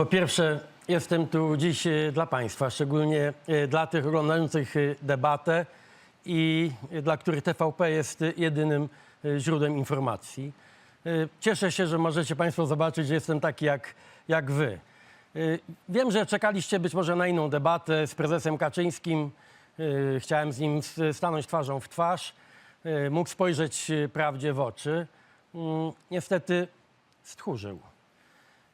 Po pierwsze, jestem tu dziś e, dla Państwa, szczególnie e, dla tych oglądających e, debatę i dla których TVP jest jedynym źródłem informacji. Cieszę się, że możecie Państwo zobaczyć, że jestem taki jak, jak Wy. Wiem, że czekaliście być może na inną debatę z prezesem Kaczyńskim. Chciałem z nim stanąć twarzą w twarz, mógł spojrzeć prawdzie w oczy. Mm, Niestety stchórzył.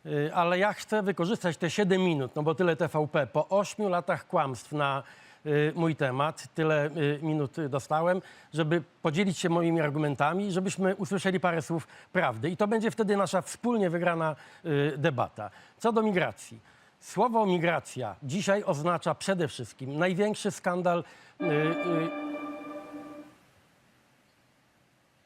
Y, Ale ja chcę wykorzystać te 7 minut, no bo tyle TVP, po 8 latach kłamstw na y, mój temat, tyle y, minut dostałem, żeby podzielić się moimi argumentami, żebyśmy usłyszeli parę słów prawdy. I to będzie wtedy nasza wspólnie wygrana debata. Co do migracji. Słowo migracja dzisiaj oznacza przede wszystkim największy skandal.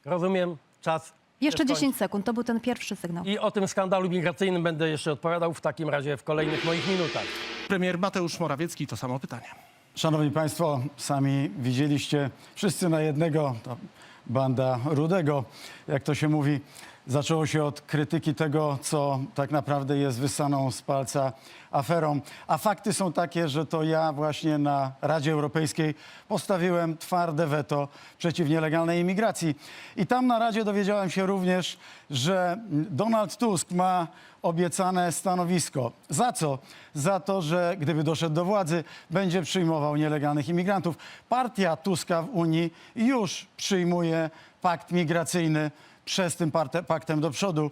Rozumiem, czas. Jeszcze się skończy. 10 sekund, to był ten pierwszy sygnał. I o tym skandalu migracyjnym będę jeszcze odpowiadał w takim razie w kolejnych moich minutach. Premier Mateusz Morawiecki to samo pytanie. Szanowni Państwo, sami widzieliście, wszyscy na jednego, to banda rudego, jak to się mówi. Zaczęło się od krytyki tego, co tak naprawdę jest wysaną z palca aferą. A fakty są takie, że to ja właśnie na Radzie Europejskiej postawiłem twarde weto przeciw nielegalnej imigracji. I tam na Radzie dowiedziałem się również, że Donald Tusk ma obiecane stanowisko. Za co? Za to, że gdyby doszedł do władzy, będzie przyjmował nielegalnych imigrantów. Partia Tuska w Unii już przyjmuje pakt migracyjny przez tym paktem do przodu.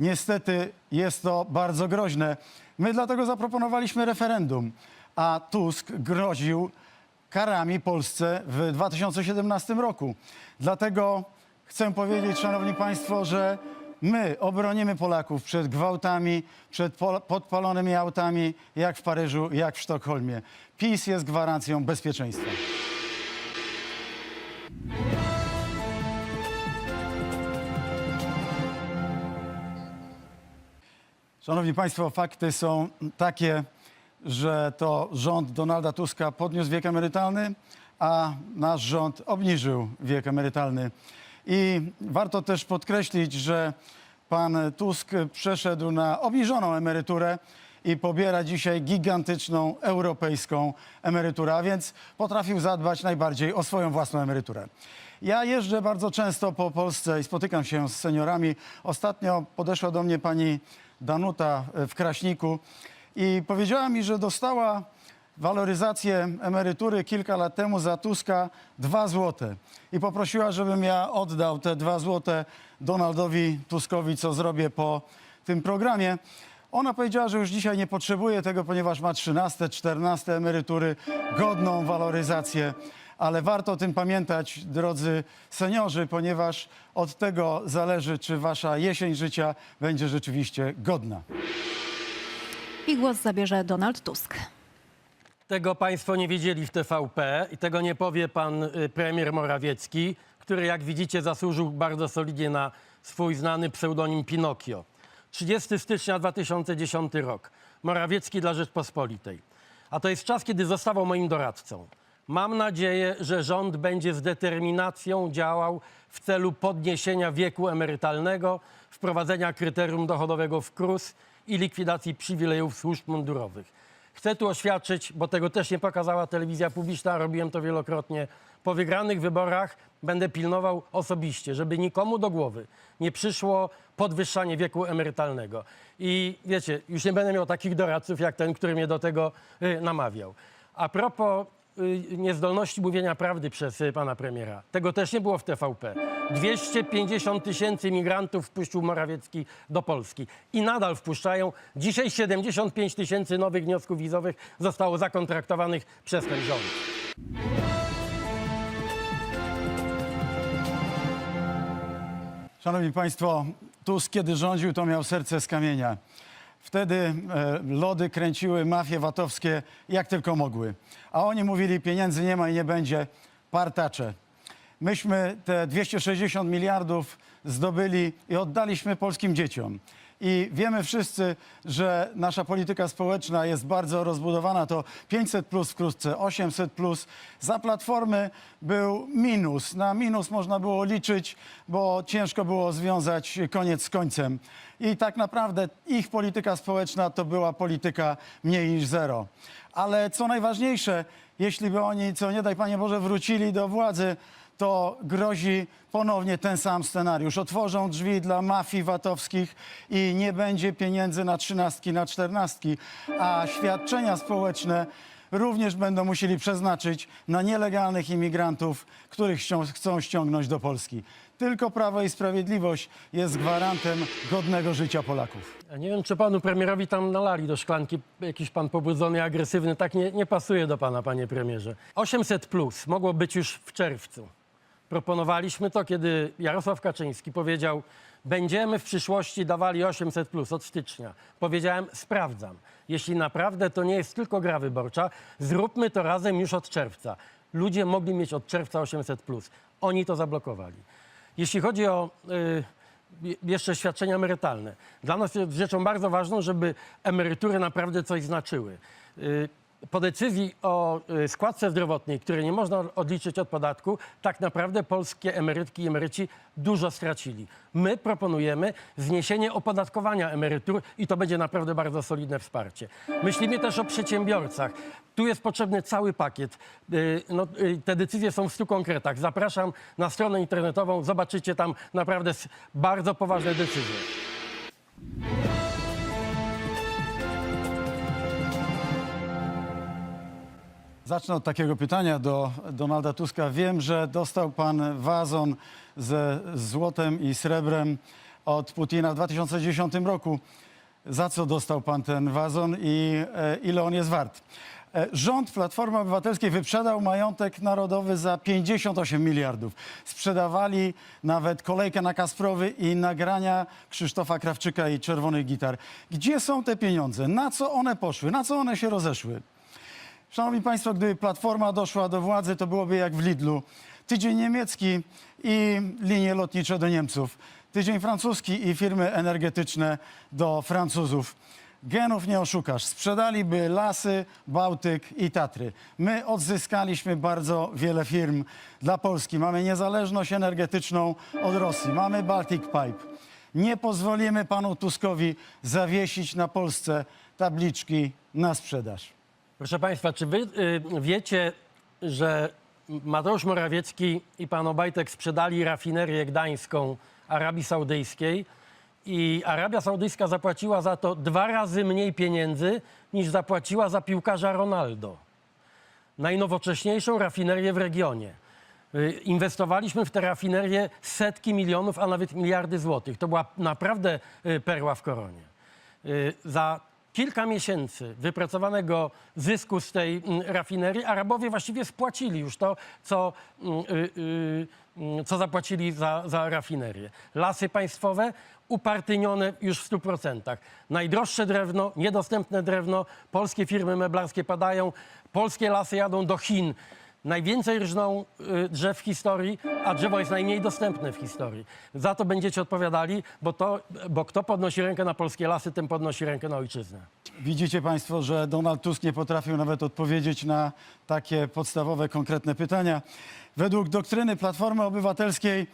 Niestety jest to bardzo groźne. My dlatego zaproponowaliśmy referendum, a Tusk groził karami Polsce w 2017 roku. Dlatego chcę powiedzieć, Szanowni Państwo, że my obronimy Polaków przed gwałtami, przed podpalonymi autami, jak w Paryżu, jak w Sztokholmie. PiS jest gwarancją bezpieczeństwa. Szanowni Państwo, fakty są takie, że to rząd Donalda Tuska podniósł wiek emerytalny, a nasz rząd obniżył wiek emerytalny. I warto też podkreślić, że pan Tusk przeszedł na obniżoną emeryturę i pobiera dzisiaj gigantyczną europejską emeryturę, a więc potrafił zadbać najbardziej o swoją własną emeryturę. Ja jeżdżę bardzo często po Polsce i spotykam się z seniorami. Ostatnio podeszła do mnie pani Danuta w Kraśniku i powiedziała mi, że dostała waloryzację emerytury kilka lat temu za Tuska 2 złote. I poprosiła, żebym ja oddał te 2 złote Donaldowi Tuskowi, co zrobię po tym programie. Ona powiedziała, że już dzisiaj nie potrzebuje tego, ponieważ ma 13, 14 emerytury, godną waloryzację. Ale warto o tym pamiętać, drodzy seniorzy, ponieważ od tego zależy, czy wasza jesień życia będzie rzeczywiście godna. I głos zabierze Donald Tusk. Tego Państwo nie wiedzieli w TVP i tego nie powie pan y, premier Morawiecki, który jak widzicie zasłużył bardzo solidnie na swój znany pseudonim Pinokio. 30 stycznia 2010 rok. Morawiecki dla Rzeczpospolitej. A to jest czas, kiedy zostawał moim doradcą. Mam nadzieję, że rząd będzie z determinacją działał w celu podniesienia wieku emerytalnego, wprowadzenia kryterium dochodowego w KRUS i likwidacji przywilejów służb mundurowych. Chcę tu oświadczyć, bo tego też nie pokazała telewizja publiczna, a robiłem to wielokrotnie. Po wygranych wyborach będę pilnował osobiście, żeby nikomu do głowy nie przyszło podwyższanie wieku emerytalnego. I wiecie, już nie będę miał takich doradców jak ten, który mnie do tego y, namawiał. A propos y, niezdolności mówienia prawdy przez y, pana premiera, tego też nie było w TVP. 250 tysięcy migrantów wpuścił Morawiecki do Polski i nadal wpuszczają. Dzisiaj 75 tysięcy nowych wniosków wizowych zostało zakontraktowanych przez ten rząd. Szanowni Państwo, Tusk kiedy rządził, to miał serce z kamienia. Wtedy e, lody kręciły mafie VAT-owskie jak tylko mogły. A oni mówili, pieniędzy nie ma i nie będzie, partacze. Myśmy te 260 miliardów zdobyli i oddaliśmy polskim dzieciom. I wiemy wszyscy, że nasza polityka społeczna jest bardzo rozbudowana. To 500 plus wkrótce, 800 plus. Za platformy był minus. Na minus można było liczyć, bo ciężko było związać koniec z końcem. I tak naprawdę ich polityka społeczna to była polityka mniej niż zero. Ale co najważniejsze, jeśli by oni, co nie daj Panie Boże, wrócili do władzy, to grozi ponownie ten sam scenariusz. Otworzą drzwi dla mafii VAT-owskich i nie będzie pieniędzy na trzynastki, na czternastki, a świadczenia społeczne również będą musieli przeznaczyć na nielegalnych imigrantów, których chcą ściągnąć do Polski. Tylko Prawo i Sprawiedliwość jest gwarantem godnego życia Polaków. Ja nie wiem, czy panu premierowi tam nalali do szklanki jakiś pan pobudzony, agresywny. Tak nie, nie pasuje do pana, panie premierze. 800 plus mogło być już w czerwcu. Proponowaliśmy to, kiedy Jarosław Kaczyński powiedział, będziemy w przyszłości dawali 800 plus od stycznia. Powiedziałem, sprawdzam. Jeśli naprawdę to nie jest tylko gra wyborcza, zróbmy to razem już od czerwca. Ludzie mogli mieć od czerwca 800 plus. Oni to zablokowali. Jeśli chodzi o y, je- jeszcze świadczenia emerytalne, dla nas jest rzeczą bardzo ważną, żeby emerytury naprawdę coś znaczyły. Y, po decyzji o y, składce zdrowotnej, której nie można odliczyć od podatku, tak naprawdę polskie emerytki i emeryci dużo stracili. My proponujemy zniesienie opodatkowania emerytur i to będzie naprawdę bardzo solidne wsparcie. Myślimy też o przedsiębiorcach. Tu jest potrzebny cały pakiet. Y, No, y, te decyzje są w stu konkretach. Zapraszam na stronę internetową, zobaczycie tam naprawdę bardzo poważne decyzje. Zacznę od takiego pytania do Donalda Tuska. Wiem, że dostał pan wazon ze złotem i srebrem od Putina w 2010 roku. Za co dostał pan ten wazon i e, ile on jest wart? E, Rząd Platformy Obywatelskiej wyprzedał majątek narodowy za 58 miliardów. Sprzedawali nawet kolejkę na Kasprowy i nagrania Krzysztofa Krawczyka i Czerwonych Gitar. Gdzie są te pieniądze? Na co one poszły? Na co one się rozeszły? Szanowni Państwo, gdyby Platforma doszła do władzy, to byłoby jak w Lidlu. Tydzień niemiecki i linie lotnicze do Niemców. Tydzień francuski i firmy energetyczne do Francuzów. Genów nie oszukasz. Sprzedaliby lasy, Bałtyk i Tatry. My odzyskaliśmy bardzo wiele firm dla Polski. Mamy niezależność energetyczną od Rosji. Mamy Baltic Pipe. Nie pozwolimy panu Tuskowi zawiesić na Polsce tabliczki na sprzedaż. Proszę Państwa, czy Wy y, wiecie, że Mateusz Morawiecki i pan Obajtek sprzedali rafinerię gdańską Arabii Saudyjskiej i Arabia Saudyjska zapłaciła za to dwa razy mniej pieniędzy niż zapłaciła za piłkarza Ronaldo. Najnowocześniejszą rafinerię w regionie. Y, Inwestowaliśmy w tę rafinerię setki milionów, a nawet miliardy złotych. To była naprawdę y, perła w koronie. Y, Za kilka miesięcy wypracowanego zysku z tej mm, rafinerii Arabowie właściwie spłacili już to, co, mm, y, y, mm, co zapłacili za, za rafinerię. Lasy państwowe upartyjnione już w 100%. Najdroższe drewno, niedostępne drewno, polskie firmy meblarskie padają, polskie lasy jadą do Chin. Najwięcej rżną y, drzew w historii, a drzewo jest najmniej dostępne w historii. Za to będziecie odpowiadali, bo, to, bo kto podnosi rękę na polskie lasy, ten podnosi rękę na ojczyznę. Widzicie Państwo, że Donald Tusk nie potrafił nawet odpowiedzieć na takie podstawowe, konkretne pytania. Według doktryny Platformy Obywatelskiej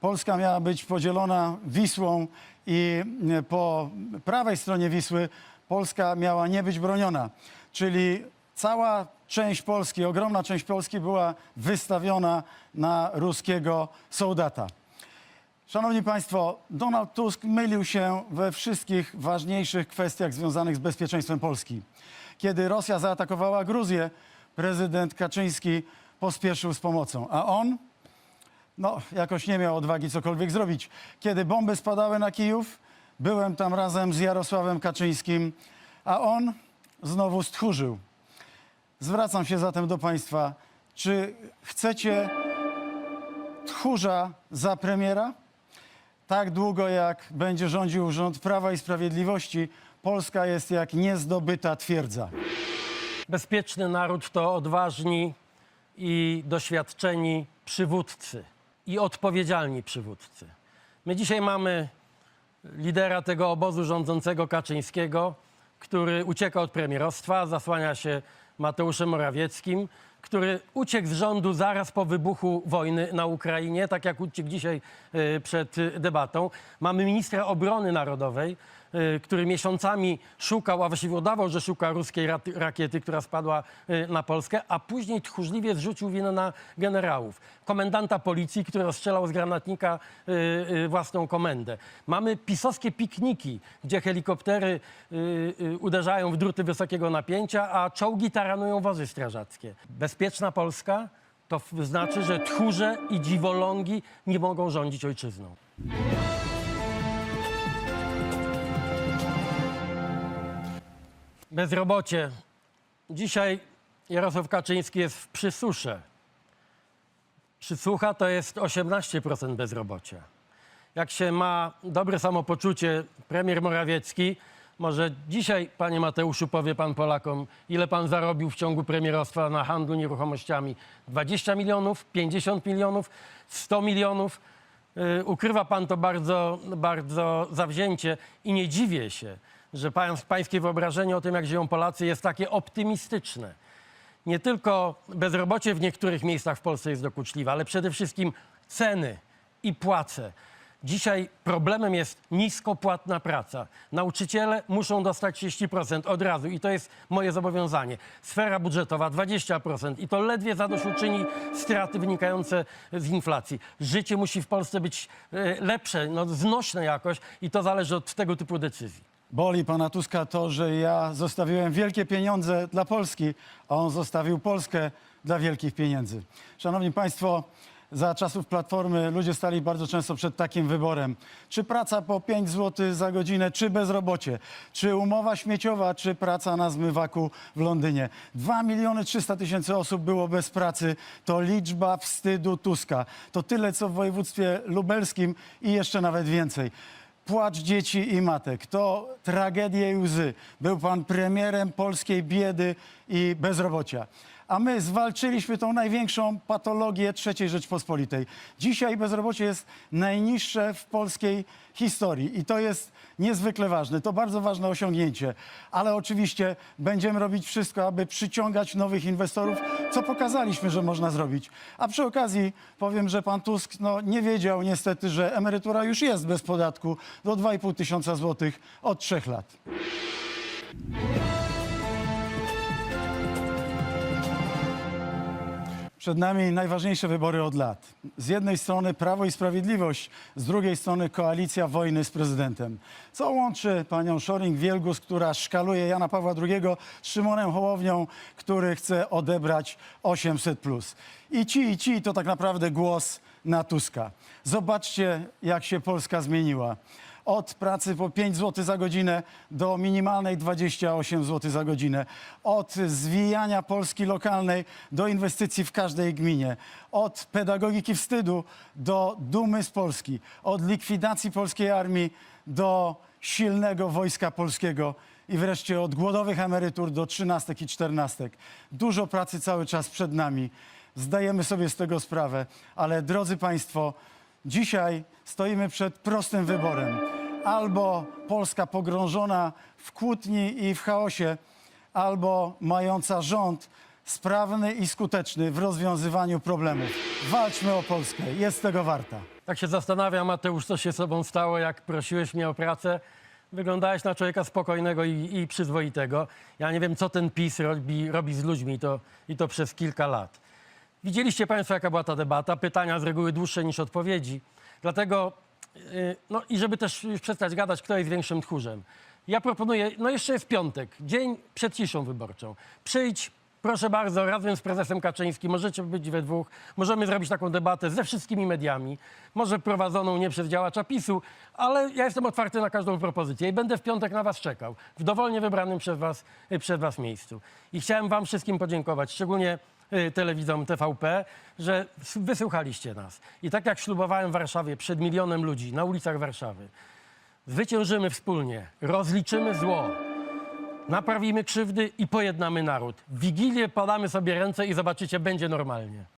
Polska miała być podzielona Wisłą i e, po prawej stronie Wisły Polska miała nie być broniona. Czyli cała część Polski, ogromna część Polski była wystawiona na ruskiego soldata. Szanowni Państwo, Donald Tusk mylił się we wszystkich ważniejszych kwestiach związanych z bezpieczeństwem Polski. Kiedy Rosja zaatakowała Gruzję, prezydent Kaczyński pospieszył z pomocą, a on no, jakoś nie miał odwagi cokolwiek zrobić. Kiedy bomby spadały na Kijów, byłem tam razem z Jarosławem Kaczyńskim, a on znowu stchórzył. Zwracam się zatem do Państwa. Czy chcecie tchórza za premiera? Tak długo jak będzie rządził rząd Prawa i Sprawiedliwości, Polska jest jak niezdobyta twierdza. Bezpieczny naród to odważni i doświadczeni przywódcy i odpowiedzialni przywódcy. My dzisiaj mamy lidera tego obozu rządzącego Kaczyńskiego, który ucieka od premierostwa, zasłania się Mateuszem Morawieckim, który uciekł z rządu zaraz po wybuchu wojny na Ukrainie, tak jak uciekł dzisiaj y, przed debatą. Mamy ministra obrony narodowej, który miesiącami szukał, a właściwie udawał, że szuka ruskiej rakiety, która spadła y, na Polskę, a później tchórzliwie zrzucił winę na generałów. Komendanta policji, który rozstrzelał z granatnika y, własną komendę. Mamy pisowskie pikniki, gdzie helikoptery uderzają w druty wysokiego napięcia, a czołgi taranują wozy strażackie. Bezpieczna Polska to znaczy, że tchórze i dziwolągi nie mogą rządzić ojczyzną. Bezrobocie. Dzisiaj Jarosław Kaczyński jest w przysusze. Przysłucha to jest 18% bezrobocia. Jak się ma dobre samopoczucie premier Morawiecki, może dzisiaj, panie Mateuszu, powie pan Polakom, ile pan zarobił w ciągu premierostwa na handlu nieruchomościami? 20 milionów, 50 milionów, 100 milionów? Y, Ukrywa pan to bardzo, bardzo zawzięcie i nie dziwię się, że pań, pańskie wyobrażenie o tym, jak żyją Polacy, jest takie optymistyczne nie tylko bezrobocie w niektórych miejscach w Polsce jest dokuczliwe, ale przede wszystkim ceny i płace. Dzisiaj problemem jest niskopłatna praca. Nauczyciele muszą dostać 30% od razu i to jest moje zobowiązanie. Sfera budżetowa 20% i to ledwie zadośćuczyni straty wynikające z inflacji. Życie musi w Polsce być e, lepsze, no, znośne jakoś i to zależy od tego typu decyzji. Boli pana Tuska to, że ja zostawiłem wielkie pieniądze dla Polski, a on zostawił Polskę dla wielkich pieniędzy. Szanowni Państwo, za czasów Platformy ludzie stali bardzo często przed takim wyborem. Czy praca po 5 zł za godzinę, czy bezrobocie? Czy umowa śmieciowa, czy praca na zmywaku w Londynie? 2 miliony 300 tysięcy osób było bez pracy. To liczba wstydu Tuska. To tyle, co w województwie lubelskim i jeszcze nawet więcej. Płacz dzieci i matek to tragedie i łzy. Był pan premierem polskiej biedy i bezrobocia. A my zwalczyliśmy tą największą patologię III Rzeczpospolitej. Dzisiaj bezrobocie jest najniższe w polskiej historii i to jest niezwykle ważne. To bardzo ważne osiągnięcie. Ale oczywiście będziemy robić wszystko, aby przyciągać nowych inwestorów, co pokazaliśmy, że można zrobić. A przy okazji powiem, że pan Tusk no, nie wiedział niestety, że emerytura już jest bez podatku do 2,5 tysiąca złotych od trzech lat. Przed nami najważniejsze wybory od lat. Z jednej strony Prawo i Sprawiedliwość, z drugiej strony koalicja wojny z prezydentem. Co łączy panią Szoring-Wielgus, która szkaluje Jana Pawła II, z Szymonem Hołownią, który chce odebrać 800+. I ci, i ci to tak naprawdę głos na Tuska. Zobaczcie, jak się Polska zmieniła od pracy po 5 zł za godzinę do minimalnej 28 zł za godzinę, od zwijania Polski lokalnej do inwestycji w każdej gminie, od pedagogiki wstydu do dumy z Polski, od likwidacji polskiej armii do silnego wojska polskiego i wreszcie od głodowych emerytur do trzynastek i czternastek. Dużo pracy cały czas przed nami. Zdajemy sobie z tego sprawę, ale drodzy Państwo, Dzisiaj stoimy przed prostym wyborem. Albo Polska pogrążona w kłótni i w chaosie, albo mająca rząd sprawny i skuteczny w rozwiązywaniu problemów. Walczmy o Polskę, jest tego warta. Tak się zastanawiam, Mateusz, co się z sobą stało, jak prosiłeś mnie o pracę. Wyglądałeś na człowieka spokojnego i, i przyzwoitego. Ja nie wiem, co ten PiS robi, robi z ludźmi to, i to przez kilka lat. Widzieliście Państwo, jaka była ta debata. Pytania z reguły dłuższe niż odpowiedzi. Dlatego, no i żeby też już przestać gadać, kto jest większym tchórzem. Ja proponuję, no jeszcze jest piątek, dzień przed ciszą wyborczą. Przyjdź, proszę bardzo, razem z prezesem Kaczyńskim, możecie być we dwóch, możemy zrobić taką debatę ze wszystkimi mediami, może prowadzoną nie przez działacza PiSu, ale ja jestem otwarty na każdą propozycję i będę w piątek na was czekał, w dowolnie wybranym przez was, y, przez was miejscu. I chciałem wam wszystkim podziękować, szczególnie y, telewidzom TVP, że wysłuchaliście nas. I tak jak ślubowałem w Warszawie przed milionem ludzi na ulicach Warszawy, zwyciężymy wspólnie, rozliczymy zło, naprawimy krzywdy i pojednamy naród. W Wigilię podamy sobie ręce i zobaczycie, będzie normalnie.